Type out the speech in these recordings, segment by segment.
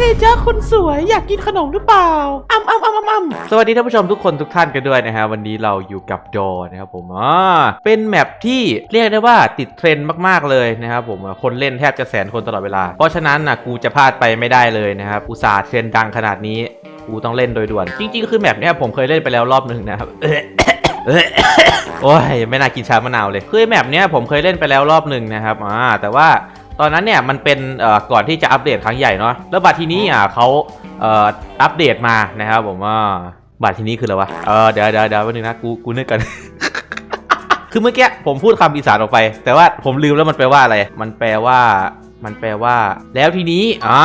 เลยจ้าคนสวยอยากกินขนมหรือเปล่าอ้ำอ้ำอ้ำอ้ำอ้ำสวัสดีท่านผู้ชมทุกคนทุกท่านกันด้วยนะฮะวันนี้เราอยู่กับดอนะครับผมอ่าเป็นแมปที่เรียกได้ว่าติดเทรนด์มากๆเลยนะครับผมคนเล่นแทบจะแสนคนตลอดเวลา เพราะฉะนั้นนะกูจะพลาดไปไม่ได้เลยนะครับอุตสาห์เทรนด์ดังขนาดนี้กูต้องเล่นโดยด่วน จริง ๆ คือแมปเนี้ยผมเคยเล่นไปแล้วรอบหนึ่งนะครับโอ้ยไม่น่ากินชามะนาวเลยคือแมปเนี้ยผมเคยเล่นไปแล้วรอบหนึ่งนะครับอ่าแต่ว่า ตอนนั้นเนี่ยมันเป็นเอ่อก่อนที่จะอัปเดตครั้งใหญ่เนาะแล้วบัดทีนี้อะเขาเอ่ออัปเดตมานะครับผมว่าบัดทีนี้คืออะไรวะเออเดี๋ยวเดี๋ยวเดี๋ยววันนึงนะกูกูนึกกันคือเมื่อกี้ผมพูดคำอีสานออกไป แต่ว่าผมลืมแล้วมันแปลว่าอะไร มันแปลว่า มันแปลว่า แล้วทีนี้อ่า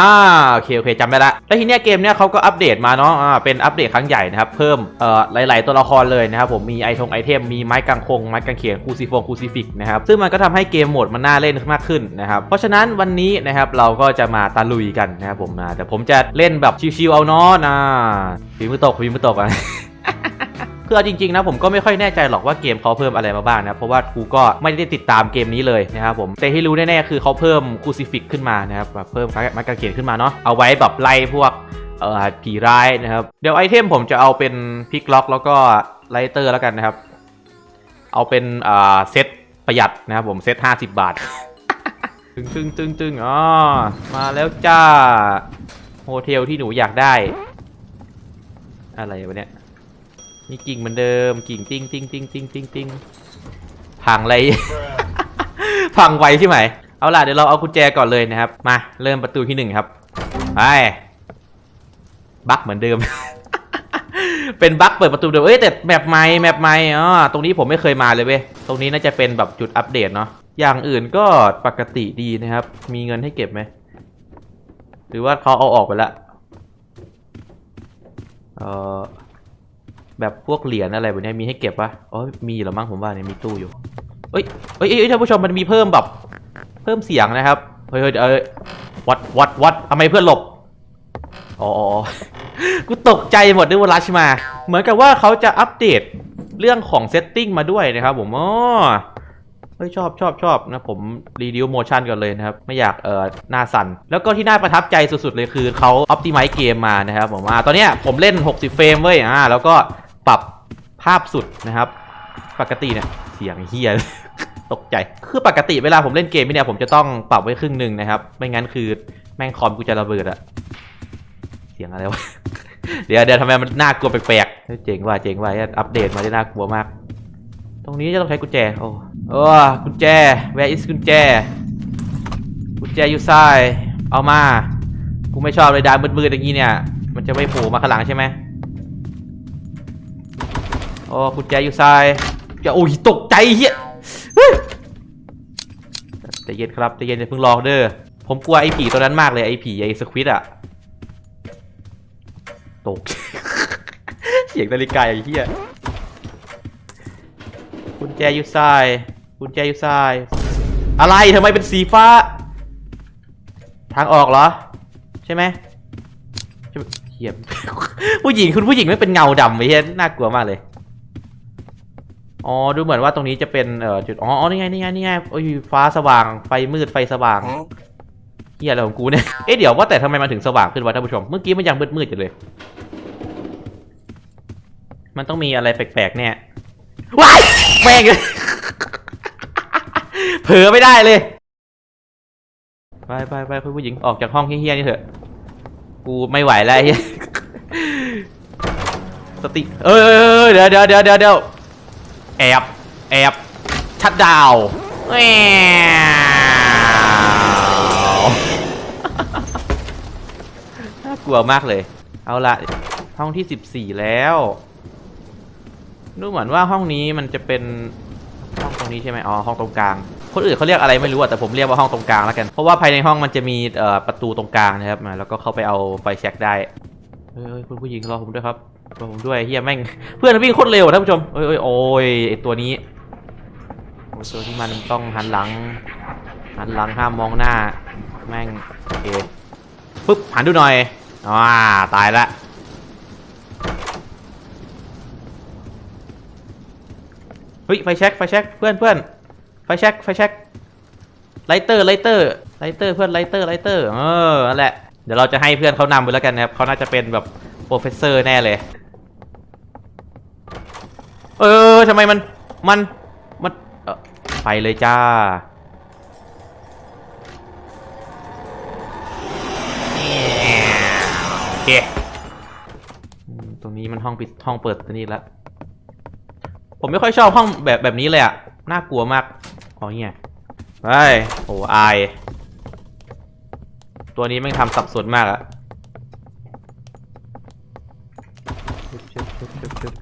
โอเคโอเคจำได้ละแล้วทีเนี้ยเกมเนี้ยเขาก็อัปเดตมาเนาะอ่าเป็นอัปเดตครั้งใหญ่นะครับ เพิ่มเอ่อหลาย ๆ ตัวละครเลยนะครับผมมีไอทงไอเทมมีไม้กางคงไม้กางเขนคูซิฟงคูซิฟิกนะครับซึ่งมันก็ทำให้เกมโหมดมันน่าเล่นมากขึ้นนะครับเพราะฉะนั้นวันนี้นะครับเราก็จะมาตะลุยกันนะครับผมนะแต่ผมจะเล่นแบบชิวๆเอาเนาะนะฝีมือตกฝีมือตกอะ คือเอาจริงๆนะผมก็ไม่ค่อยแน่ใจหรอกว่าเกมเขาเพิ่มอะไรมาบ้างนะ เพราะว่ากูก็ไม่ได้ติดตามเกมนี้เลยนะครับผมแต่ที่รู้แน่ๆคือเขาเพิ่มคูซิฟิกขึ้นมานะครับแบบเพิ่มไม้กางเขนขึ้นมาเนาะเอาไว้แบบไล่พวกเอ่อผีร้ายนะครับเดี๋ยวไอเทมผมจะเอาเป็นพิกล็อกแล้วก็ไลเตอร์แล้วกันนะครับ เอาเป็นอ่าเซตประหยัดนะครับผมเซต50บาทตึงตึงตึงตึงอ๋อมาแล้วจ้าโฮเทลที่หนูอยากได้ อะไรวะเนี่ย นี่กิ่งเหมือนเดิมกิ่งติ้งติ้งติ้งติ้งติ้งติ้งพังอะไร พังไวใช่ไหม เอาล่ะเดี๋ยวเราเอากุญแจก่อนเลยนะครับ มาเริ่มประตูที่หนึ่งครับ ไป บั๊กเหมือนเดิม เป็นบั๊กเปิดประตูเดิมเอ้ยแต่แมปใหม่แมปใหม่อ๋อตรงนี้ผมไม่เคยมาเลยเว้ย ตรงนี้น่าจะเป็นแบบจุดอัปเดตเนาะ อย่างอื่นก็ปกติดีนะครับ มีเงินให้เก็บไหม หรือว่าเขาเอาออกไปละ เออ แบบพวกเหรียญอะไรแบบนี้มีให้เก็บปะอ๋อมีหรอมั้งผมว่าเนี่ยมีตู้อยู่เอ้ยเอ้ยเอ้ยท่านผู้ชมมันมีเพิ่มแบบเพิ่มเสียงนะครับเฮ้ยเฮ้ยเอ้ยวัดวัดวัดทำไมเพื่อนหลบอ๋อกูตกใจหมดนึกว่ารัชมา เหมือนกับว่าเขาจะอัปเดตเรื่องของเซตติ้งมาด้วยนะครับผมอ๋อเฮ้ยชอบชอบชอบนะผมรีดิวโมชั่นก่อนเลยนะครับ ไม่อยากเอ่อหน้าสั่นแล้วก็ที่น่าประทับใจสุดๆเลยคือเขาออ t ติ i z e เกมมานะครับผมอ่าตอนเนี้ยผมเล่น 60 เฟรมเว้ยอ่าแล้วก็ ปรับภาพสุดนะครับ ปกติเนี่ยเสียงเฮียตกใจ คือปกติเวลาผมเล่นเกมเนี่ยผมจะต้องปรับไว้ครึ่งหนึ่งนะครับ ไม่งั้นคือแม่งคอมกูจะระเบิดอะเสียงอะไรวะ เดี๋ยวเดี๋ยวทำไมมันน่ากลัวแปลกๆเฮ้ยเจ๋งว่ะเจ๋งว่ะเฮ้อัปเดตมาได้น่ากลัวมาก ตรงนี้จะต้องใช้กุญแจ โอ้โอ้กุญแจ where is กุญแจ กุญแจอยู่ซ้าย เอามา กูไม่ชอบเลยดามืดๆอย่างนี้เนี่ย มันจะไม่โผล่มาข้างหลังใช่ไหม อ้กุญแจอยู่ซ้ายอย่าโอ้ยตกใจเฮียเฮ้ยใจเย็นครับใจเย็นอย่าเพิ่งรอเด้อผมกลัวไอ้ผีตัวนั้นมากเลยไอ้ผีไอ้สควิตอะตกเสียงนาฬิกาไอ้เหี้ยกุญแจอยู่ซ้ายกุญแจอยู่ซ้าย อะไรทำไมเป็นสีฟ้า ทางออกเหรอ ใช่ไหมใช่ไหมเหี้ยผู้หญิงคุณผู้หญิงไม่เป็นเงาดำไอ้เหี้ยน่ากลัวมากเลย อ๋อ ดูเหมือนว่าตรงนี้จะเป็นเอ่อจุดอ๋ออ๋อนี่ไง นี่ไง นี่ไงโอ้ยฟ้าสว่าง ไฟมืด ไฟสว่างเฮียอะไรของกูเนี่ย เอ๊ะ เดี๋ยวว่าแต่ทำไมมันถึงสว่างขึ้นวะท่านผู้ชม เมื่อกี้มันยังมืดๆอยู่เลย มันต้องมีอะไรแปลกๆแน่ว้ายแม่งเลยเผลอไม่ได้เลย ไปไปไปคุณผู้หญิงออกจากห้องเฮี้ยๆนี่เถอะ กูไม่ไหวแล้วไอ้เฮียสติ เอ้ยเอ้ยเอ้ยเดี๋ยวเดี๋ยวเดี๋ยวเดี๋ยวเดี๋ยว แอบ แอบ ชัดดาวแหวน่ากลัวมากเลย เอาละห้องที่สิบสี่แล้วดูเหมือนว่าห้องนี้มันจะเป็นห้องตรงนี้ใช่ไหมอ๋อห้องตรงกลาง คนอื่นเขาเรียกอะไรไม่รู้อะแต่ผมเรียกว่าห้องตรงกลางแล้วกัน เพราะว่าภายในห้องมันจะมีประตูตรงกลางนะครับ แล้วก็เข้าไปเอาไฟแช็กได้ เฮ้ยคุณผู้หญิงรอผมด้วยครับรอผมด้วยเฮียแม่ง เพื่อนวิ่งโคตรเร็วท่านผู้ชมเอ้ยโอ้ยไอตัวนี้โอ้ตัวที่มันต้องหันหลัง หันหลังห้ามมองหน้า แม่งโอเคปุ๊บหันดูหน่อยอ่าตายละเฮ้ยไฟแช็กไฟแช็กเพื่อนเพื่อนไฟแช็กไฟแช็กไลเตอร์ไลเตอร์ไลเตอร์เพื่อนไลเตอร์ไลเตอร์เออนั่นแหละ เดี๋ยวเราจะให้เพื่อนเขานำไปแล้วกันนะครับเขาน่าจะเป็นแบบโปรเฟสเซอร์แน่เลย เออทำไมมันมันมันไปเลยจ้า โอเค ตรงนี้มันห้องปิดห้องเปิดตัวนี้แล้วผมไม่ค่อยชอบห้องแบบแบบนี้เลยอะน่ากลัวมากอ๋อเนี่ยไปโอ้อาย ตัวนี้แม่งทำสับสนมากอะชึบชึบชึบชึบชึบ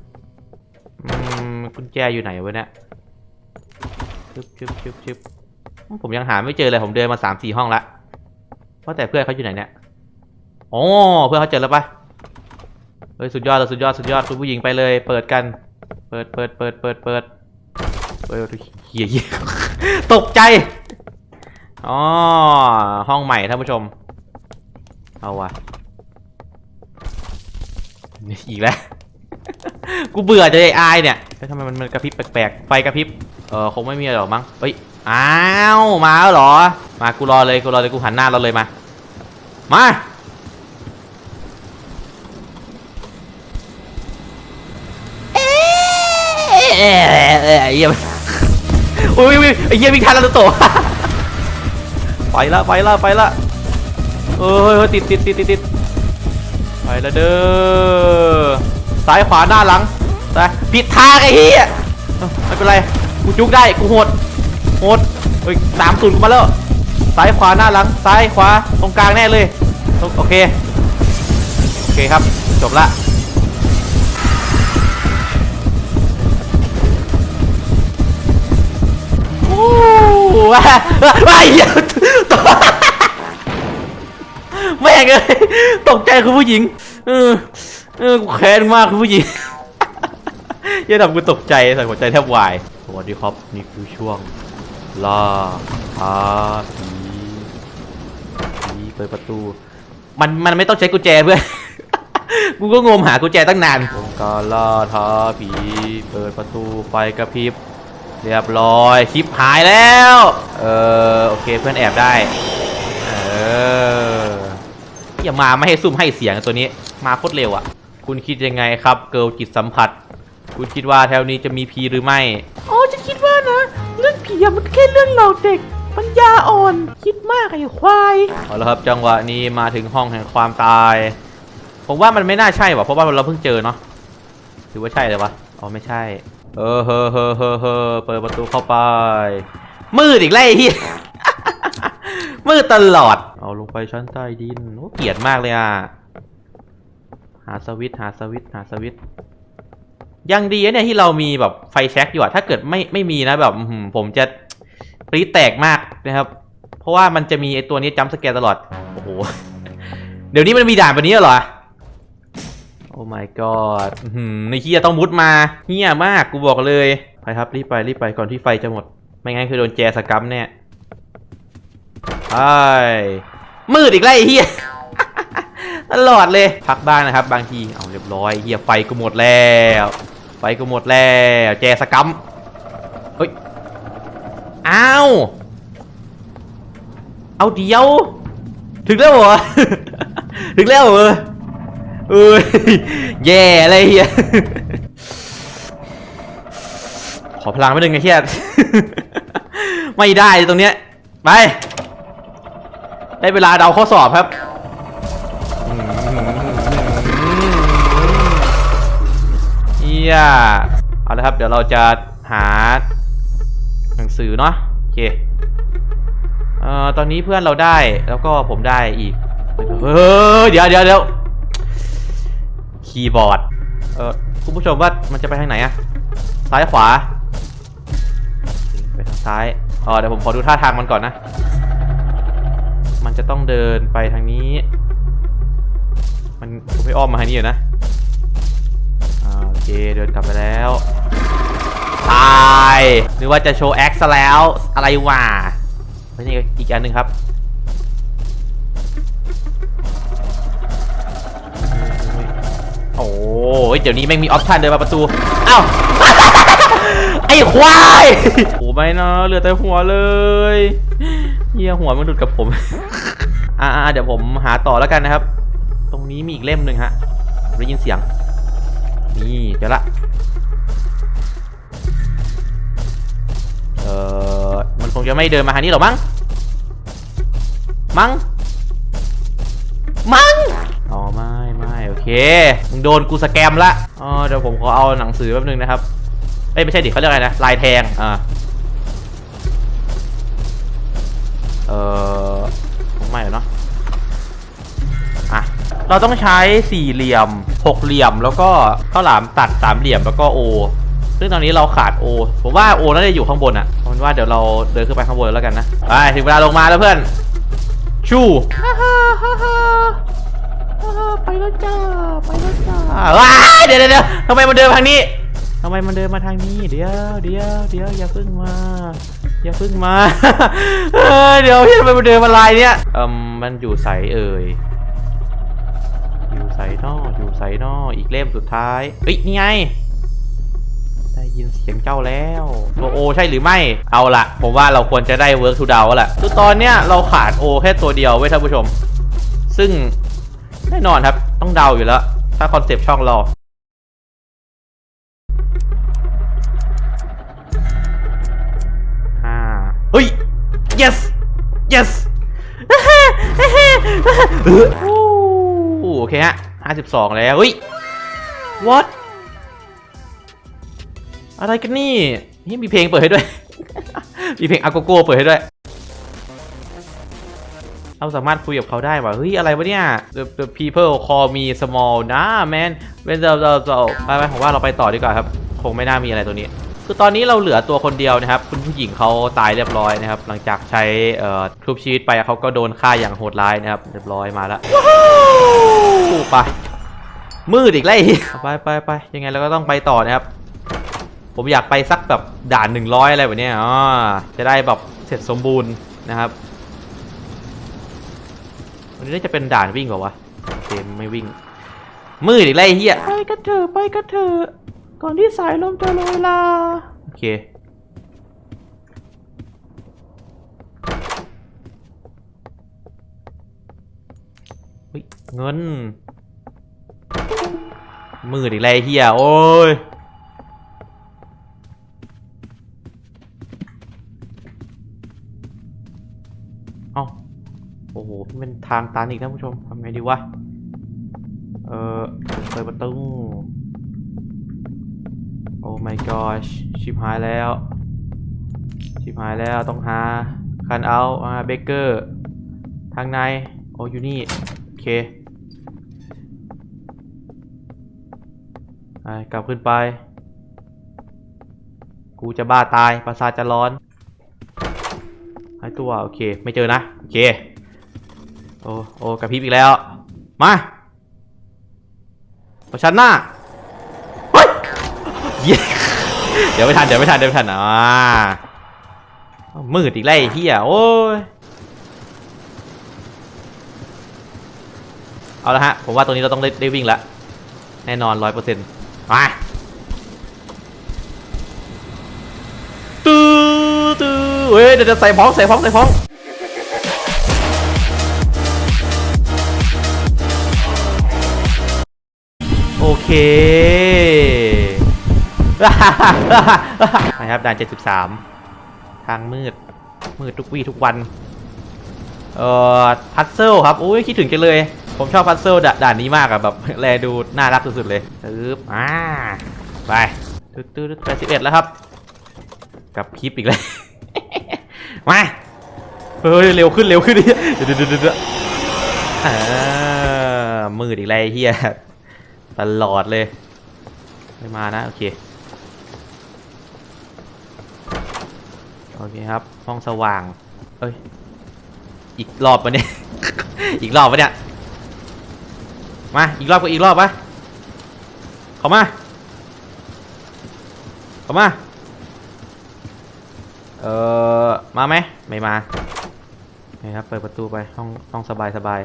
อืมกุญแจอยู่ไหนวะเนี่ยชึบชึบชึบชึบผมยังหาไม่เจอเลยผมเดินมาสามสี่ห้องละว่าแต่เพื่อนเขาอยู่ไหนเนี่ยโอ้เพื่อนเขาเจอแล้วปะเฮ้ยสุดยอดเลยสุดยอดสุดยอดคุณผู้หญิงไปเลย เปิดกัน เปิดเปิดเปิดเปิดเปิดเปิดเฮียเฮียตกใจอ๋อห้องใหม่ท่านผู้ชม เอาวะอีกแล้ว กูเบื่อจะไอ้อายเนี่ยเฮ้ยทำไมมันมันกระพริบแปลกๆ ไฟกระพริบ เออคงไม่มีอะไรหรอกมั้งเฮ้ย อ้าว มาแล้วเหรอ มากูรอเลยกูรอเลยกูหันหน้าเราเลยมา มา เอ๊ะเอ๊ะเอ๊ะไอ้เหี้ยมันอุ้ยอุ้ยไอ้เหี้ยวิ่งทันแล้วตัวไปละไปละไปละ เออเฮ้ยติดติดติดติดติดไปละเด้อซ้ายขวาหน้าหลังไปผิดทางไอ้เหี้ยไม่เป็นไรกูจุกได้กูโหดโหดเฮ้ยตามตูนกูมาแล้วซ้ายขวาหน้าหลังซ้ายขวาตรงกลางแน่เลยโอเคโอเคครับจบละโอ้ว้าว้าเหี้ยตก แม่งเลยตกใจคุณผู้หญิง เออ เออกูแค้นมากคุณผู้หญิงย่าทำกูตกใจใส่หัวใจแทบวาย สวัสดีครับนี่คือช่วงล่าท้าผีผีเปิดประตู มันมันไม่ต้องใช้กุญแจเพื่อนกูก็งมหากุญแจตั้งนานวงการล่าท้าผีเปิดประตูไฟกระพริบ เรียบร้อยคลิปหายแล้ว เออโอเคเพื่อนแอบได้ เออ อย่ามาไม่ให้ซุ่มให้เสียงตัวนี้ มาโคตรเร็วอะ่ะ คุณคิดยังไงครับ เกิลจิตสัมผัส คุณคิดว่าแถวนี้จะมีพีหรือไม่อ๋อฉันคิดว่านะ เรื่องผีอะมันแค่เรื่องเหล่าเด็กปัญญาอ่อนคิดมากไอ้ควายเอาละครับจังหวะนี้มาถึงห้องแห่งความตาย ผมว่ามันไม่น่าใช่ว่ะเพราะว่าเราเพิ่งเจอเนาะหรือว่าใช่เลยวะอ๋อไม่ใช่ เออเฮอเฮอเฮอเฮอเปิดประตูเข้าไป มืดอีกแล้วไอ้เหี้ย มืดตลอด เอาลงไปชั้นใต้ดินโอ้เกลียดมากเลยอะ หาสวิตหาสวิตหาสวิตยังดีนะเนี่ยที่เรามีแบบไฟแช็กอยู่อะถ้าเกิดไม่ไม่มีนะแบบผมจะปรีแตกมากนะครับ เพราะว่ามันจะมีไอตัวนี้จัมสแกนตลอด โอ้โห เดี๋ยวนี้มันมีด่านแบบนี้เหรอ โอ้ my god หือในเฮียต้องมุดมาเฮียมากกูบอกเลย ไปครับรีบไปรีบไปก่อนที่ไฟจะหมด ไม่งั้นคือโดนแจสกรรมเนี่ย ไปมืดอีกแล้วไอ้เฮียตลอดเลยพักบ้างนะครับ บางทีเอาเรียบร้อยเฮียไฟกูหมดแล้วไฟกูหมดแล้วแจสกรรมเฮ้ยอ้าวเอาเดียว ถึงแล้วเหรอถึงแล้วเหรอเอ้ยแย่อะไรเฮียขอพลังไปหนึ่งไอ้เฮียไม่ได้ตรงเนี้ยไป ได้เวลาเดาข้อสอบครับเฮียเอาละครับ เดี๋ยวเราจะหาหนังสือเนาะโอเคเอ่อตอนนี้เพื่อนเราได้แล้วก็ผมได้อีก เฮ้ยเดี๋ยวเดี๋ยวเดี๋ยวคีย์บอร์ด เอ่อคุณผู้ชมว่ามันจะไปทางไหนอะซ้ายขวา ไปทางซ้ายเออเดี๋ยวผมขอดูท่าทางมันก่อนนะ มันจะต้องเดินไปทางนี้ มันผมไม่อ้อมมาทางนี้อยู่นะอ่าโอเคเดินกลับไปแล้วตายหรือว่าจะโชว์แอคซะแล้วอะไรวะนี่อีกอันหนึ่งครับโอ้ยเดี๋ยวนี้แม่งมีออปชันเดินมาประตูเอ้าไอ้ควายโอ้ไม่นะเหลือแต่หัวเลย เฮียหัวมันหลุดกับผม อ่าเดี๋ยวผมหาต่อแล้วกันนะครับ ตรงนี้มีอีกเล่มหนึ่งฮะได้ยินเสียง นี่เจอละ เออมันคงจะไม่เดินมาทางนี้หรอมั้ง มั้ง มั้ง อ๋อไม่ไม่โอเค มึงโดนกูสแกมละ อ๋อเดี๋ยวผมขอเอาหนังสือแป๊บนึงนะครับ เอ้ยไม่ใช่ดิเขาเรียกอะไรนะ ลายแทง อ่า เออคงไม่เนาะอะเราต้องใช้สี่เหลี่ยมหกเหลี่ยมแล้วก็ข้าวหลามตัดสามเหลี่ยมแล้วก็โอซึ่งตอนนี้เราขาดโอผมว่าโอน่าจะอยู่ข้างบนอะ่ะผมว่าเดี๋ยวเราเดินขึ้นไปข้างบนแล้วกันนะไปถึงเวลาลงมาแล้วเพื่อนชู่ว่าไปแล้วจ้าไปแล้วจ้าว้าเดี๋ยวเดี๋ยวเดี๋ยวทำไมมันเดินทางนี้ ทำไมมันเดินมาทางนี้ เดี๋ยวเดี๋ยวเดี๋ยวอย่าพิ่งมา อย่าพิ่งมาเออเดี๋ยวพี่ทำไมมันเดินมาลายเนี่ยเอืมมันอยู่ใสเอ่ยอยู่ใสนออยู่ใสนออีกเล่มสุดท้ายเฮ้ยนี่ไงได้ยินเสียงเจ้าแล้วตัวโอใช่หรือไม่ เอาละผมว่าเราควรจะได้เวิร์กทูดาวแล้วแหละคือตอนเนี้ยเราขาดโอแค่ตัวเดียวเว้ยท่านผู้ชม ซึ่งแน่นอนครับต้องเดาอยู่แล้ว ถ้าคอนเซปต์ช่องเรา yes โอเคฮะห้าสิบสองแล้วเฮ้ย what อะไรกันนี่นี่มีเพลงเปิดให้ด้วย มีเพลงอาโกโก้เปิดให้ด้วย เราสามารถคุยกับเขาได้ว่าเฮ้ย อะไรวะเนี่ย the, the people call me small นะ man when the the the ไปไปผมว่าเราไปต่อดีกว่าครับ คงไม่น่ามีอะไรตัวนี้ คือตอนนี้เราเหลือตัวคนเดียวนะครับ คุณผู้หญิงเขาตายเรียบร้อยนะครับ หลังจากใช้เอ่อทุบชีวิตไปเขาก็โดนฆ่าอย่างโหดร้ายนะครับ เรียบร้อยมาแล้วไปมืดอีกแล้วไอ้เหี้ยไปไปไปยังไงเราก็ต้องไปต่อนะครับ ผมอยากไปสักแบบด่าน100อะไรแบบเนี้ยอ๋อจะได้แบบเสร็จสมบูรณ์นะครับวันนี้น่าจะเป็นด่านวิ่งเหรอวะเกมไม่วิ่งมืดอีกแล้วไอ้เหี้ยไปกันเถอะไปกันเถอะ ก่อนที่สายลมจะโรยลา โอเค เงินมืดอีกแล้วเหี้ยโอ้ยเอ้าโอ้โหเป็นทางตันอีกนะผู้ชมทำไงดีวะ เออเปิดประตู my gosh ชิบหายแล้ว ชิบหายแล้วต้องหาคันเอาอ่าเบเกอร์ ทางใน โอ้อยู่นี่ โอเคไปกลับขึ้นไป กูจะบ้าตายประสาทจะร้อนหายตัว โอเค ไม่เจอนะ โอเค โอ้โอ้กระพริบอีกแล้ว มาประชันหน้า เย้เดี๋ยวไม่ทันเดี๋ยวไม่ทันเดี๋ยวไม่ทันอ่ามืดอีกแล้วไอ้เหี้ยโอ้ยเอาละฮะผมว่าตัวนี้เราต้องได้ได้วิ่งแล้วแน่นอนร้อยเปอร์เซ็นต์มาตื้ตื้เฮ้ยเดี๋ยวจะใส่พ้องใส่พ้องใส่พ้องโอเค นะครับด่าน73ทางมืด มืดทุกวี่ทุกวัน เอ่อพัซเซิลครับอุ้ยคิดถึงกันเลย ผมชอบพัซเซิลด่านนี้มากอะแบบแลดูน่ารักสุดๆเลยปึ๊บอ่าไปตึ๊ดตึ๊ดแปดสิบเอ็ดแล้วครับ กับคลิปอีกแล้วมาเฮ้ยเร็วขึ้นเร็วขึ้นดิเดี๋ยวเดี๋ยวเดี๋ยวเดือ่ามืดอีกแล้วไอ้เฮียตลอดเลยไม่มานะ โอเค โอเคครับ ห้องสว่าง เอ้ย อีกรอบปะเนี่ย อีกรอบปะเนี่ย มา อีกรอบก็อีกรอบปะเข้ามา เข้ามา เอ่อ มาไหม ไม่มานี่ครับ เปิดประตูไป ห้อง ห้องสบายสบาย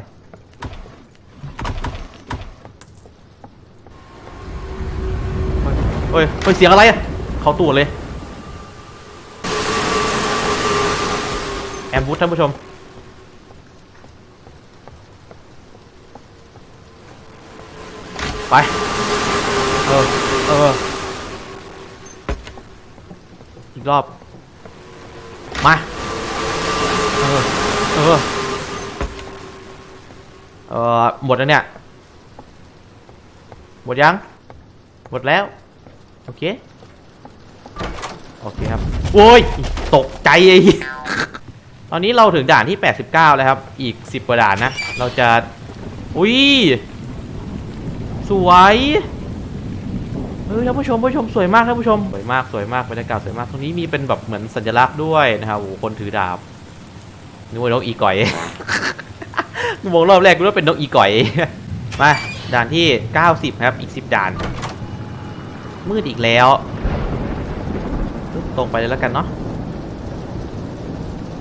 เฮ้ยเฮ้ย เสียงอะไรอะเขาตูดเลย แอมบูธท่านผู้ชม ไป เออ เออ อีกรอบ มา เออ เออ เออ หมดแล้วเนี่ย หมดยัง หมดแล้ว โอเค โอเคครับ โอ้ย ตกใจไอ้ ตอนนี้เราถึงด่านที่ 89 แล้วครับ อีก 10 กว่าด่านนะ เราจะ อุ้ย สวย เฮ้ยท่านผู้ชมผู้ชมสวยมากท่านผู้ชม สวยมาก สวยมาก บรรยากาศสวยมาก ตรงนี้มีเป็นแบบเหมือนสัญลักษณ์ด้วยนะครับ โอ้โหคนถือดาบนึกว่านกอีก่อยกูมองรอบแรกกูว่าเป็นนกอีก่อย มา ด่านที่ 90 ครับ อีก 10 ด่าน มืดอีกแล้ว ตรงไปเลยแล้วกันเนาะ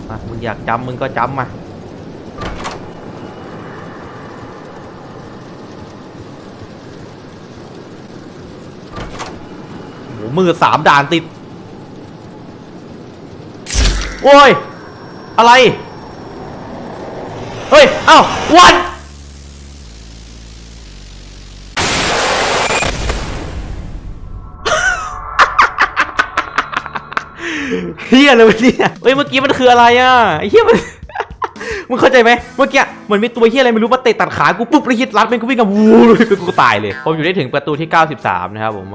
มามึงอยากจำมึงก็จำมาโหมือสามด่านติด โอ้ย อะไร เฮ้ย เอ้าวั เฮียเลยวะเนี่ยเฮ้ยเมื่อกี้มันคืออะไรอะไอ้เฮี้ยมันมึงเข้าใจไหมเมื่อกี้เหมือนมีตัวเฮียอะไรไม่รู้มาเตะตัดขากูปุ๊บแล้วฮิตรัดมันกูวิ่งกับวูเลยกูตายเลย ผมอยู่ได้ถึงประตูที่ 93 นะครับผม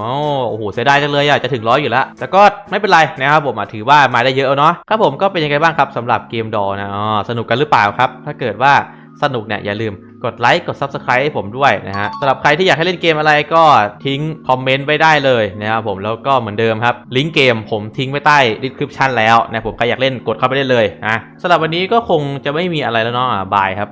โอ้โหเสียดายจังเลยอะจะถึงร้อยอยู่แล้ว แต่ก็ไม่เป็นไรนะครับผมถือว่ามาได้เยอะเนาะครับผมก็เป็นยังไงบ้างครับสำหรับเกมดอนะอ๋อสนุกกันหรือเปล่าครับ ถ้าเกิดว่าสนุกเนี่ยอย่าลืม กดไลค์กด Subscribe ให้ผมด้วยนะฮะสำหรับใครที่อยากให้เล่นเกมอะไรก็ทิ้งคอมเมนต์ไว้ได้เลยนะครับผมแล้วก็เหมือนเดิมครับลิงก์เกมผมทิ้งไว้ใต้ดีสคริปชันแล้วนะผมใครอยากเล่นกดเข้าไปได้เลยนะสำหรับวันนี้ก็คงจะไม่มีอะไรแล้วเนาะบายครับ